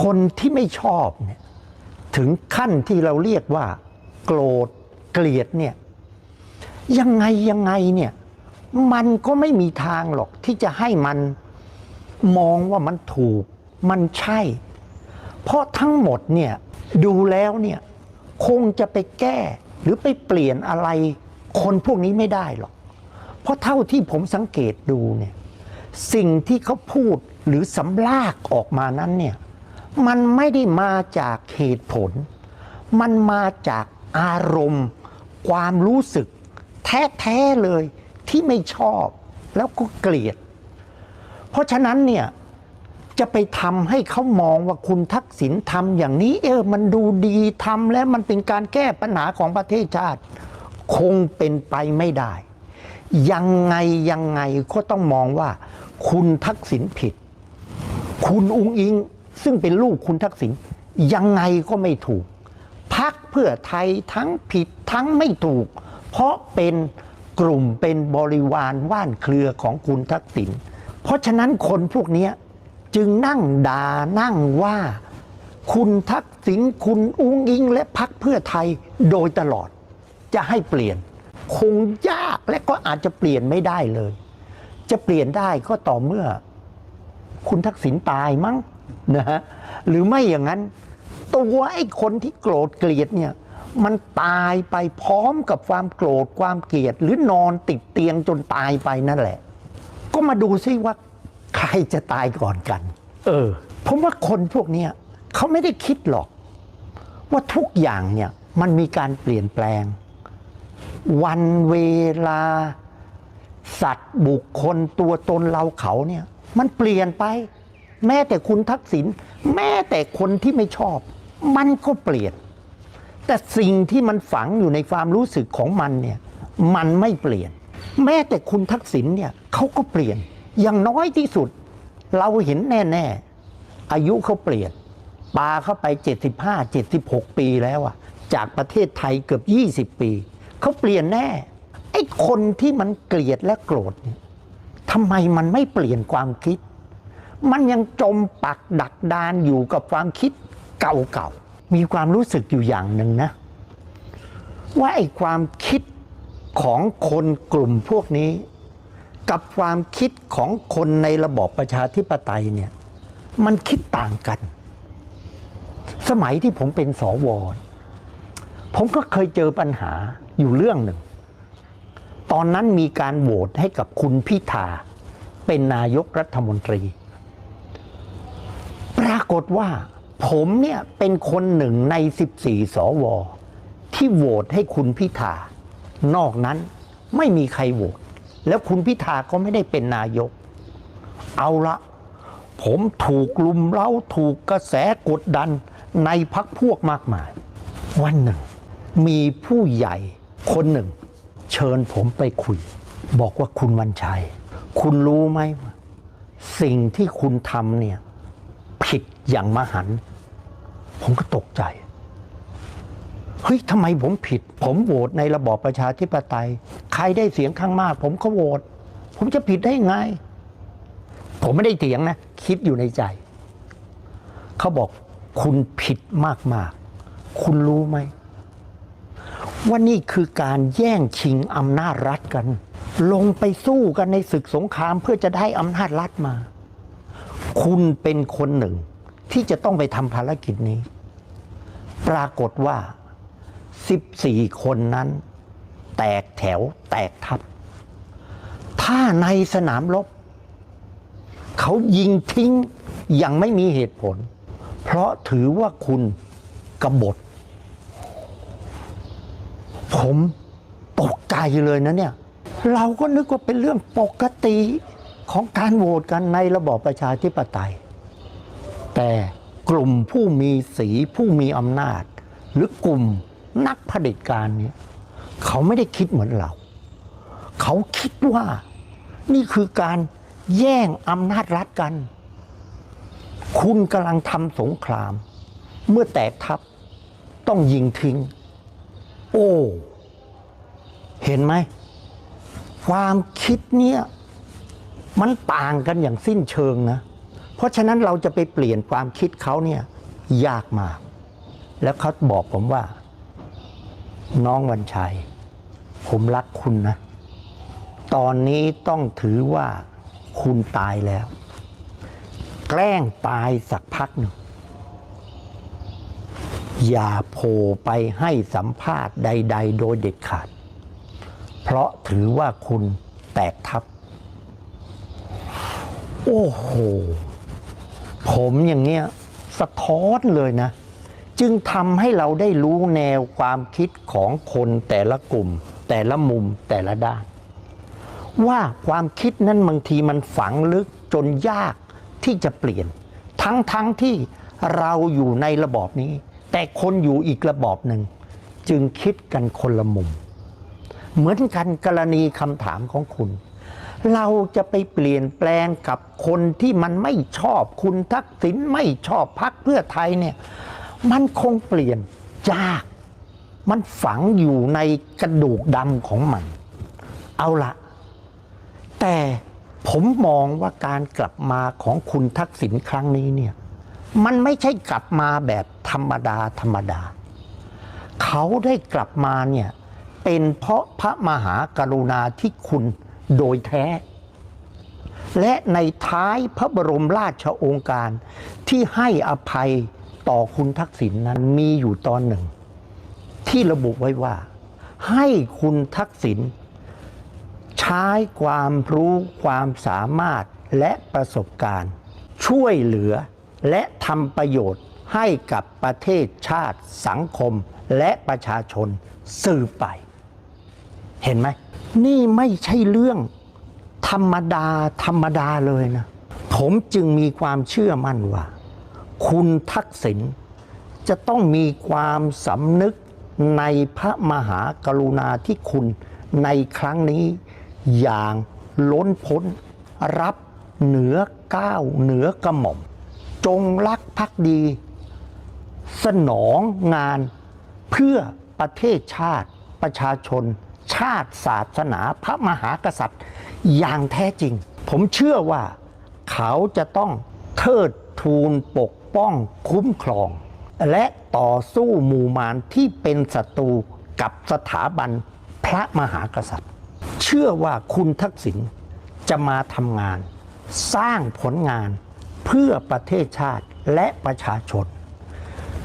คนที่ไม่ชอบเนี่ยถึงขั้นที่เราเรียกว่า โกรธเกลียดเนี่ยยังไงยังไงเนี่ยมันก็ไม่มีทางหรอกที่จะให้มันมองว่ามันถูก มันใช่ เพราะทั้งหมดเนี่ยดูแล้วเนี่ยคงจะไปแก้หรือไปเปลี่ยนอะไรคนพวกนี้ไม่ได้หรอก เพราะเท่าที่ผมสังเกตดูเนี่ยสิ่งที่เขาพูดหรือสำลากออกมานั้นเนี่ย มันไม่ได้มาจากเหตุผล มันมาจากอารมณ์ ความรู้สึก แท้ๆเลยที่ไม่ชอบแล้วก็เกลียด เพราะฉะนั้นเนี่ยจะไปทำให้เขามองว่าคุณทักษิณทำอย่างนี้ เออ มันดูดีทำแล้วมันเป็นการแก้ปัญหาของประเทศชาติ คงเป็นไปไม่ได้ ยังไงยังไงก็ต้องมองว่า คุณทักษิณผิด คุณอุงอิง ซึ่งเป็นลูกคุณทักษิณยังไงก็ไม่ถูก พักเพื่อไทยทั้งผิดทั้งไม่ถูก เพราะเป็นกลุ่มเป็นบริวารว่านเครือของคุณทักษิณเพราะฉะนั้นคนพวกนี้จึงนั่งด่านั่งว่าคุณทักษิณคุณอุ้งอิง และพักเพื่อไทยโดยตลอด จะให้เปลี่ยน คงยากและก็อาจจะเปลี่ยนไม่ได้เลย จะเปลี่ยนได้ก็ต่อเมื่อ คุณทักษิณตายมั้ง นะฮะหรือไม่อย่างนั้น ตัวไอ้คนที่โกรธเกลียดเนี่ยมันตายไปพร้อมกับความโกรธความเกลียด หรือนอนติดเตียงจนตายไปนั่นแหละ ก็มาดูซิว่า ใครจะตายก่อนกัน เออผมว่าคนพวกเนี้ยเขาไม่ได้คิดหรอก ว่าทุกอย่างเนี่ยมันมีการเปลี่ยนแปลง วันเวลา สัตว์บุคคลตัวตนเราเขาเนี่ย มันเปลี่ยนไป แม้แต่คุณทักษิณแม้แต่คนที่ไม่ชอบ มันก็เปลี่ยน แต่สิ่งที่มันฝังอยู่ในความรู้สึกของมันเนี่ยมันไม่เปลี่ยน แม้แต่คุณทักษิณเนี่ยเขาก็เปลี่ยน อย่างน้อยที่สุด เราเห็นแน่ ๆ อายุเขาเปลี่ยนปาเข้าไป 75 76 ปีแล้วอะจากประเทศไทยเกือบ 20 ปี เขาเปลี่ยนแน่ ไอ้คนที่มันเกลียดและโกรธเนี่ยทำไมมันไม่เปลี่ยนความคิด มันยังจมปักดักดานอยู่กับความคิดเก่าๆ มีความรู้สึกอยู่อย่างหนึ่งนะ ว่าไอ้ความคิดของคนกลุ่มพวกนี้ กับความคิดของคนในระบอบประชาธิปไตยเนี่ย มันคิดต่างกัน สมัยที่ผมเป็นสวผมก็เคยเจอปัญหาอยู่เรื่องหนึ่ง ตอนนั้นมีการโหวตให้กับคุณพิธาเป็นนายกรัฐมนตรีากฏว่า ผมเนี่ยเป็นคนหนึ่งใน 14 สว ที่โหวตให้คุณพิธา นอกนั้นไม่มีใครโหวต แล้วคุณพิธาก็ไม่ได้เป็นนายก เอาละ ผมถูกลุมเล้าถูกกระแสกดดันในพักพวกมากมาย วันหนึ่ง มีผู้ใหญ่คนหนึ่ง เชิญผมไปคุย บอกว่าคุณวันชัย คุณรู้ไหม สิ่งที่คุณทำเนี่ย อย่างมหัน ผมก็ตกใจ เฮ้ยทำไมผมผิด ผมโหวตในระบอบประชาธิปไตย ใครได้เสียงข้างมาก ผมก็โหวตผมจะผิดได้ไง ผมไม่ได้เถียงนะ คิดอยู่ในใจ เขาบอกคุณผิดมาก ๆ คุณรู้ไหมว่านี่คือการแย่งชิงอำนาจรัฐกัน ลงไปสู้กันในศึกสงครามเพื่อจะได้อำนาจรัฐมา คุณเป็นคนหนึ่ง ที่จะต้องไปทำภารกิจนี้ ปรากฏว่า 14 คนนั้น แตกแถวแตกทับถ้าในสนามรบเขายิงทิ้งอย่างไม่มีเหตุผล เพราะถือว่าคุณกบฏ ผมตกใจเลยนะเนี่ย เราก็นึกว่าเป็นเรื่องปกติของการโหวตกันในระบอบประชาธิปไตย แต่กลุ่มผู้มีสีผู้มีอำนาจ หรือกลุ่มนักเผด็จการเนี่ยเขาไม่ได้คิดเหมือนเรา เขาคิดว่านี่คือการแย่งอำนาจรัฐกัน คุณกำลังทำสงคราม เมื่อแตกทัพต้องยิงทิ้ง โอ้ เห็นไหม ความคิดเนี่ยมันต่างกันอย่างสิ้นเชิงนะ เพราะฉะนั้นเราจะไปเปลี่ยนความคิดเขาเนี่ยยากมาก แล้วเขาบอกผมว่า น้องวันชัย ผมรักคุณนะ ตอนนี้ต้องถือว่าคุณตายแล้ว แกล้งตายสักพักหนึ่งอย่าโผล่ไปให้สัมภาษณ์ใด ๆ โดยเด็ดขาด เพราะถือว่าคุณแตกทับ โอ้โห ผมอย่างเนี้ยสะท้อนเลยนะ จึงทำให้เราได้รู้แนวความคิดของคนแต่ละกลุ่ม แต่ละมุมแต่ละด้าน ว่าความคิดนั้นบางทีมันฝังลึกจนยากที่จะเปลี่ยน ทั้งทั้งที่เราอยู่ในระบอบนี้ แต่คนอยู่อีกระบอบหนึ่ง จึงคิดกันคนละมุม เหมือนกันกรณีคำถามของคุณ เราจะไปเปลี่ยนแปลงกับคนที่มันไม่ชอบคุณทักษิณไม่ชอบพักเพื่อไทยเนี่ย มันคงเปลี่ยนยาก มันฝังอยู่ในกระดูกดำของมัน เอาละแต่ผมมองว่าการกลับมาของคุณทักษิณครั้งนี้เนี่ย มันไม่ใช่กลับมาแบบธรรมดาธรรมดา เขาได้กลับมาเนี่ยเป็นเพราะพระมหากรุณาธิคุณ โดยแท้ และในท้ายพระบรมราชโองการที่ให้อภัยต่อคุณทักษิณนนั้นมีอยู่ตอนหนึ่ง ที่ระบุไว้ว่า ให้คุณทักษิณใช้ความรู้ความสามารถและประสบการณ์ ช่วยเหลือและทำประโยชน์ให้กับประเทศชาติสังคมและประชาชนสืบไป เห็นไหม นี่ไม่ใช่เรื่องธรรมดาธรรมดาเลยนะ ผมจึงมีความเชื่อมั่นว่า คุณทักษิณจะต้องมีความสำนึกในพระมหากรุณาธิคุณในครั้งนี้อย่างล้นพ้นรับเหนือก้าวเหนือกระหม่อม จงรักภักดี สนองงานเพื่อประเทศชาติประชาชน ชาติศาสนาพระมหากษัตริย์ อย่างแท้จริง ผมเชื่อว่าเขาจะต้องเทิดทูนปกป้องคุ้มครอง และต่อสู้หมู่มารที่เป็นศัตรูกับสถาบันพระมหากษัตริย์ เชื่อว่าคุณทักษิณจะมาทำงาน สร้างผลงานเพื่อประเทศชาติและประชาชน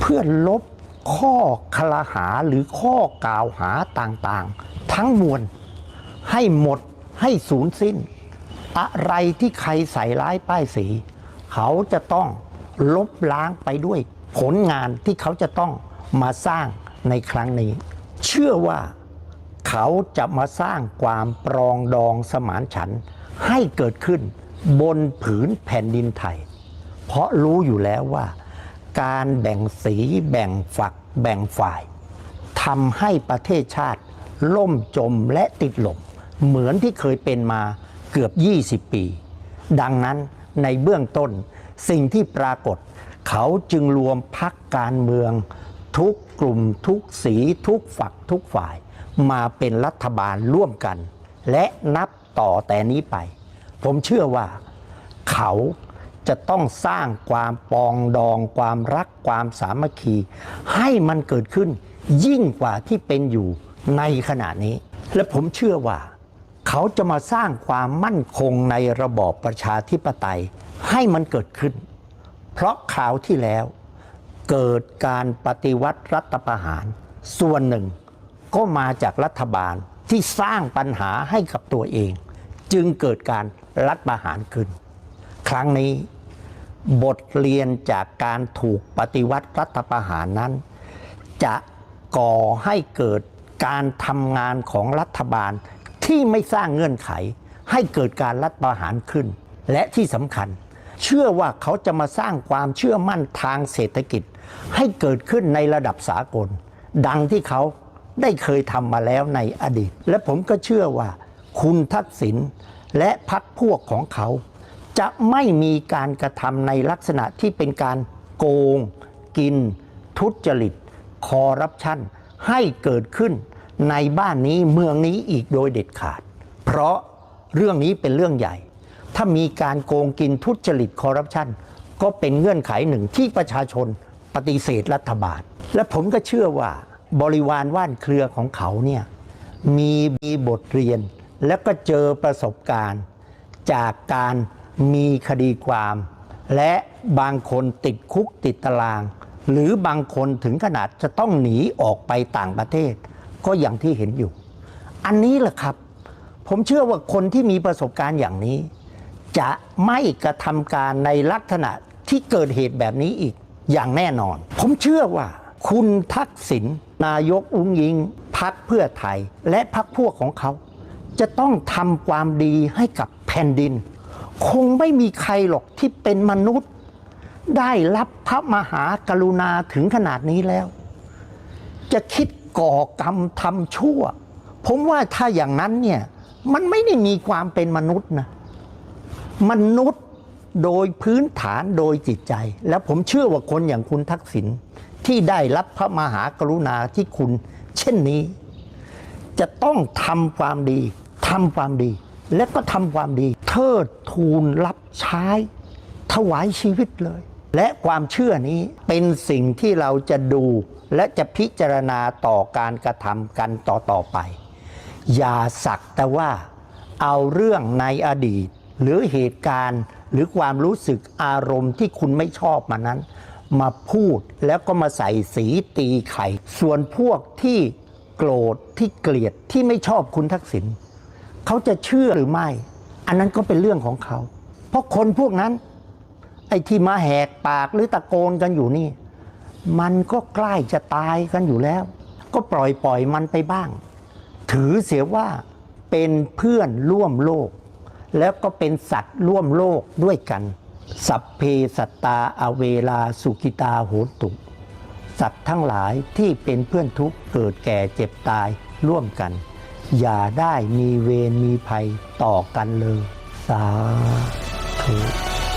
เพื่อลบข้อคลหาหรือข้อกล่าวหาต่างๆ ทั้งมวลให้หมดให้สูญสิ้น อะไรที่ใครใส่ร้ายป้ายสี เขาจะต้องลบล้างไปด้วย ผลงานที่เขาจะต้องมาสร้างในครั้งนี้ เชื่อว่าเขาจะมาสร้างความปรองดองสมานฉันท์ให้เกิดขึ้นบนผืนแผ่นดินไทย เพราะรู้อยู่แล้วว่า การแบ่งสีแบ่งฝักแบ่งฝ่ายทำให้ประเทศชาติ ล่มจมและติดหลมเหมือนที่เคยเป็นมาเกือบ 20 ปี ดังนั้นในเบื้องต้นสิ่งที่ปรากฏ เขาจึงรวมพักการเมือง ทุกกลุ่มทุกสีทุกฝักทุกฝ่าย มาเป็นรัฐบาลร่วมกัน และนับต่อแต่นี้ไป ผมเชื่อว่า เขาจะต้องสร้างความปองดอง ความรักความสามัคคี ให้มันเกิดขึ้นยิ่งกว่าที่เป็นอยู่ ในขณะนี้ และผมเชื่อว่า เขาจะมาสร้างความมั่นคงในระบอบประชาธิปไตยให้มันเกิดขึ้น เพราะคราวที่แล้วเกิดการปฏิวัติรัฐประหาร ส่วนหนึ่งก็มาจากรัฐบาลที่สร้างปัญหาให้กับตัวเอง จึงเกิดการรัฐประหารขึ้น ครั้งนี้บทเรียนจากการถูกปฏิวัติรัฐประหารนั้น จะก่อให้เกิด การทำงานของรัฐบาลที่ไม่สร้างเงื่อนไข ให้เกิดการรัฐประหารขึ้น และที่สำคัญ เชื่อว่าเขาจะมาสร้างความเชื่อมั่นทางเศรษฐกิจ ให้เกิดขึ้นในระดับสากล ดังที่เขาได้เคยทำมาแล้วในอดีต และผมก็เชื่อว่า คุณทักษิณและพักพวกของเขา จะไม่มีการกระทำในลักษณะที่เป็นการโกง กิน ทุจริต คอร์รัปชันให้เกิดขึ้น ในบ้านนี้เมืองนี้อีกโดยเด็ดขาด เพราะเรื่องนี้เป็นเรื่องใหญ่ ถ้ามีการโกงกินทุจริตคอร์รัปชันก็เป็นเงื่อนไขหนึ่งที่ประชาชนปฏิเสธรัฐบาล และผมก็เชื่อว่าบริวารว่านเครือของเขาเนี่ยมีมีบทเรียน แล้วก็เจอประสบการณ์ จากการมีคดีความ และบางคนติดคุกติดตาราง หรือบางคนถึงขนาดจะต้องหนีออกไปต่างประเทศ ก็อย่างที่เห็นอยู่ อันนี้แหละครับ ผมเชื่อว่าคนที่มีประสบการณ์อย่างนี้ จะไม่กระทำการในลักษณะที่เกิดเหตุแบบนี้อีกอย่างแน่นอน ผมเชื่อว่า คุณทักษิณนายกอุ้งยิงพักเพื่อไทยและพักพวกของเขา จะต้องทำความดีให้กับแผ่นดิน คงไม่มีใครหรอกที่เป็นมนุษย์ ได้รับพระมหากรุณาถึงขนาดนี้แล้ว จะคิด ก่อกรรมทำชั่ว ผมว่าถ้าอย่างนั้นเนี่ยมันไม่ได้มีความเป็นมนุษย์นะมนุษย์โดยพื้นฐานโดยจิตใจ แล้วผมเชื่อว่าคนอย่างคุณทักษิณที่ได้รับพระมหากรุณาที่คุณ เช่นนี้ จะต้องทำความดีทำความดี และก็ทำความดี เทิดทูนรับใช้ ถวายชีวิตเลย และความเชื่อนี้เป็นสิ่งที่เราจะดูและจะพิจารณาต่อการกระทำกันต่อต่อไป อย่าสักแต่ว่าเอาเรื่องในอดีต หรือเหตุการณ์ หรือความรู้สึกอารมณ์ที่คุณไม่ชอบมานั้น มาพูดแล้วก็มาใส่สีตีไข่ ส่วนพวกที่โกรธที่เกลียดที่ไม่ชอบคุณทักษิณเขาจะเชื่อหรือไม่ อันนั้นก็เป็นเรื่องของเขา เพราะคนพวกนั้น ไอ้ที่มาแหกปากหรือตะโกนกันอยู่นี่ มันก็ใกล้จะตายกันอยู่แล้ว ก็ปล่อยปล่อยมันไปบ้าง ถือเสียว่าเป็นเพื่อนร่วมโลก แล้วก็เป็นสัตว์ร่วมโลกด้วยกัน สัพเพสัตตาอเวลาสุกิตาโหตุ สัตว์ทั้งหลายที่เป็นเพื่อนทุกเกิดแก่เจ็บตายร่วมกัน อย่าได้มีเวรมีภัยต่อกันเลย สาธุ